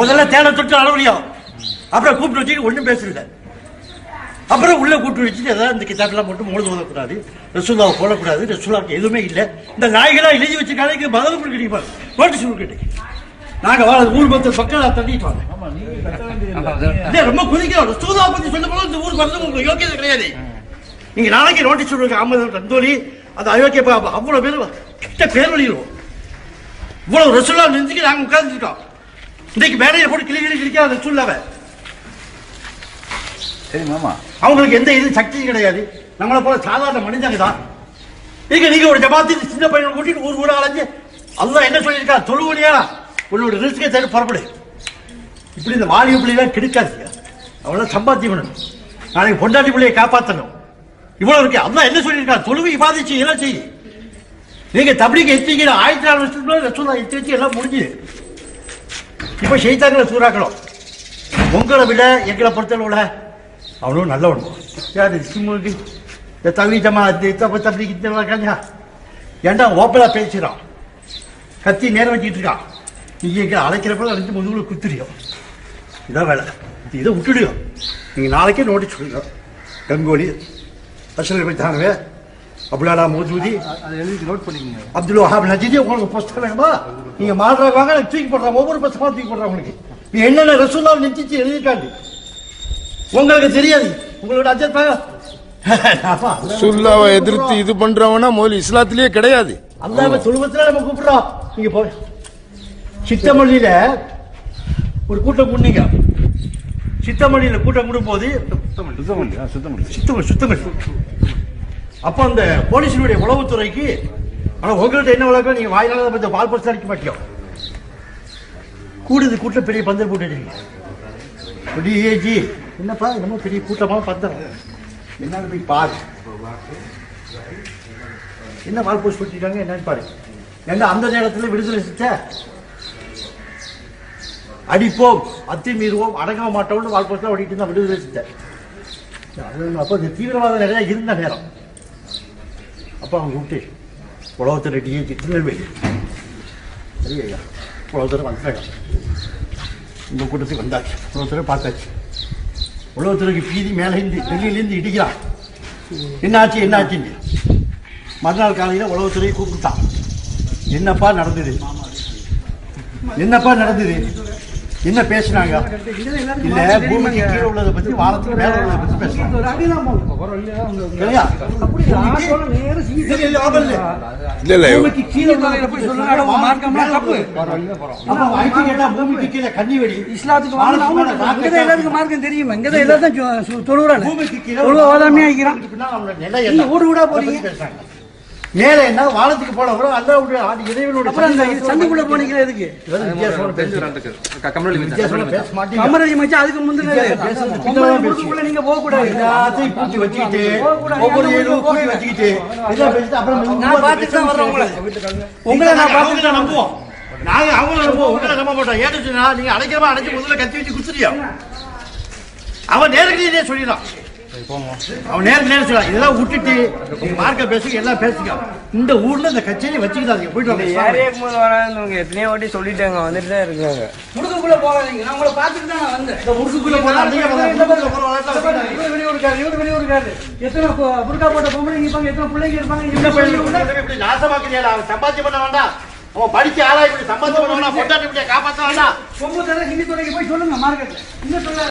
முதல்ல தேட தொட்டு அளவுலையும் அப்புறம் கூப்பிட்டு வச்சுட்டு ஒண்ணும் பேசல. அப்புறம் உள்ள கூட்டு வச்சுட்டு ஏதாவது இந்த கிதாபெல்லாம் மட்டும் முழுது ஓதக்கூடாது ரசூல்லாவை போடக்கூடாது ரசூல்லாவுக்கு எதுவுமே இல்லை. இந்த நாய்களா எழுதி வச்ச கதைக்கு பதில் கொடுக்கணும் நோட்டீஸ் கொடுக்கட்டு நாங்க வாழ ஊர் பத்து பக்கம் தள்ளிட்டு வாங்க. ரொம்ப குதிக்கிறோம் ரசூல்லா பத்தி சொல்லும் போது இந்த ஊருக்கு வரது உங்களுக்கு யோக்கியதை கிடையாது. நீங்க நாளைக்கு நோட்டீஸ் சொல்லுங்க அகமது ரந்தோலி அது அயோக்கிய பாபா அவ்வளவு பேர் கிட்ட பேர் வழிடுவோம் இவ்வளவு ரசூல்லா நினைச்சுக்கு நாங்க உட்கார்ந்துருக்கோம் இன்னைக்கு மேடையை போட்டு கிளி கிளி கிளிக்காத ரசூல்லாவை சரி மாமா. அவங்களுக்கு எந்த இது சக்தியும் கிடையாது. நம்மளை போல சாதாரண மனிதங்க தான். நீங்க நீங்க ஒரு ஜமாத்தி சின்ன பையனை கூட்டிட்டு ஊர் ஊரா அலைஞ்சு அல்லாஹ் என்ன சொல்லியிருக்கா? தொழுவலியா உன்னோட ரிஸ்கை தேடி புறப்படு. இப்படி இந்த வாலிப பிள்ளைலாம் கெடுக்காதீங்க. அவளை சம்பாத்தியம் பண்ணணும். நாளைக்கு பொண்டாட்டி பிள்ளையை காப்பாற்றணும் இவ்வளவு இருக்கு. அல்லாஹ் என்ன சொல்லியிருக்கா? தொழுவை பாதிச்சு எல்லாம் செய்யுது நீங்க தபிலிக்கு எத்திக்கிற ஆயிரத்தி நாலு வருஷத்துக்குள்ள ரசூலா எத்தி வச்சு எல்லாம் முடிஞ்சுது. இப்ப செய்தாங்களை சூறாக்கணும். உங்களை விட எங்களை பொறுத்தளவுல அவனும் நல்லவன். யாரு சிம்முக்கு இந்த தவி ஜமாத்து தப்பு இருக்காங்க ஏன்டா ஓப்பலா பேசுறான்? கத்தி நேரம் வச்சுக்கிட்டு இருக்கான். நீங்க இங்க அழைக்கிறப்ப அழைச்சு முதுகுல குத்துறியும் இதான் வேலை. இதை விட்டுடுவோம் நீங்க நாளைக்கே நோட்டீஸ் சொல்லுங்க கங்கோலி அசல் தானவே. அபுலாலா மோஜூதி. அதை எழுதி நோட் பண்ணிக்கோங்க. அப்துல் வஹாப் நஜீதி உங்களுக்கு புஸ்தகம் வேணுமா நீங்க மாடுறாங்க வாங்க நான் தூக்கி போடுறேன் ஒவ்வொரு புஸ்தகமா தூக்கி போடுறேன் உங்களுக்கு. நீ என்னென்ன ரசூல்லா நிச்சயிச்சு எழுதிருக்காண்டு உங்களுக்கு தெரியாது. உங்களோட அஜத் சுல்லாவை எதிர்த்து இது பண்றவனா முதல்ல இஸ்லாத்திலேயே கிடையாது. அல்லாம தொழுவத்துல நம்ம கூப்பிடுறோம் நீங்க போய் சித்தமல்லியில ஒரு கூட்டம் கூட்டிங்க சித்தமல்லியில கூட்டம் கூடும் போது சுத்தமல்லி சுத்தமல்லி. சுத்தமல் சுத்தமல் அப்போ அந்த போலீஸினுடைய உளவுத்துறைக்கு ஆனா உங்கள்கிட்ட என்ன வழக்கம் நீங்க வாயிலாக பத்தி பால் பரிசு அடிக்க மாட்டோம் கூடுது கூட்டம் பெரிய பந்தல் போட்டுட்டீங்க. டிஏஜி என்னப்பா என்னமோ பெரிய கூட்டமாக பந்தல். என்னன்னு போய் பாரு. என்ன பால் போஸ்ட் போட்டிருக்காங்க என்னன்னு பாரு. எங்க அந்த நேரத்தில் விடுதலை செஞ்ச அடிப்போம் அத்துமீறுவோம் அடங்க மாட்டோம்னு வால் போஸ்ட்லாம் ஓடிட்டு இருந்தா விடுதலை செஞ்சேன் அப்போ இந்த தீவிரவாதம் நிறையா இருந்த நேரம். அப்போ அவன் கூப்பிட்டு உலகத்தில் டிஏஜி திருநெல்வேலி. சரி ஐயா உலகத்தில் வந்துட்டாங்க இந்த கூட்டத்துக்கு வந்தாச்சு. உலகத்தில் பார்த்தாச்சு. உலகத்துறைக்கு பீதி மேலேருந்து டெல்லியிலேருந்து இடிக்கிறான். என்னாச்சு என்னாச்சுன்னு. மறுநாள் காலையில் உலகத்துறை கூப்பிட்டான். என்னப்பா நடந்தது? என்னப்பா நடந்தது? என்ன பேசுனாங்க? இல்ல பூமிக்கு கீழே உள்ளதை பத்தி வானத்துக்கு மேல உள்ளதை பத்தி பேசுறாங்க கீழே பேசுறாங்க, கன்னி வெடி. இஸ்லாத்துக்கு அங்கதான் எல்லாத்துக்கும் மார்க்கம் தெரியும். இங்கதான் எல்லாத்தையும் பூமிக்கு கீழே தொழுவ ஓதாமையா இருக்கிறான்? ஊடு பத்தி போறீங்க. மேல என்ன? வானத்துக்கு போன கூட அல்லாவுடைய இறைவனுடைய அப்புறம் அந்த சந்துக்குள்ள போனீங்க எதுக்கு? பேச்சு. கமரதி மச்சான் அதுக்கு பேச்சு. ஊருக்குள்ள நீங்க போக கூடாது. எல்லாத்தையும் கூட்டி வச்சுக்கிட்டு ஒவ்வொரு ஏழும் கூட்டி வச்சுக்கிட்டு பேசிட்டு அப்புறம் நான் பார்த்துட்டு தான் வர்றேன் உங்களை. உங்களை நான் பார்த்துட்டு தான் நம்புவோம் நாங்க அவங்கள நம்புவோம் உங்களை நம்ப மாட்டோம் ஏன்னு சொன்னா நீங்க அடைக்கிறமா அடைச்சு முதல்ல கத்தி வச்சு குத்துறியா அவன் நேருக்கு சொல்லிடலாம் அவன் நேருக்கு நேரம் சொல்லலாம் இதெல்லாம் விட்டுட்டு மார்க்க பேசுங்க எல்லாம் பேசுங்க இந்த ஊர்ல இந்த கச்சேரி வச்சுக்கிட்டாங்க போயிட்டு ஏரியாக்கு போது வராதவங்க எத்தனையோ வாட்டி சொல்லிட்டாங்க வந்துட்டு தான் இருக்காங்க. முடுக்குக்குள்ள போகாதீங்க. நான் உங்களை பார்த்துட்டு தான் நான் வந்தேன். இந்த முடுக்குக்குள்ள இவரு வெளியூருக்காரு இவரு வெளியூருக்காரு எத்தனை பு- புர்கா போட்ட பொம்பளைங்க இருப்பாங்க எத்தனை பிள்ளைங்க இருப்பாங்க இந்த இப்படி நாசமாக்குறியாடா அவன் சம்பாத்தியம் பண்ண வேண்டாம். அவன் படிச்ச ஆளா இப்படி சம்பாத்தியம் பண்ண வேண்டாம். பொட்டாட்டி இப்படியே காப்பாற்ற வேண்டாம். பொம்பு தர ஹிந்தி துறைக்கு போய் சொல்லுங்க மார்க்கெட்ல. இந்த சொல்ல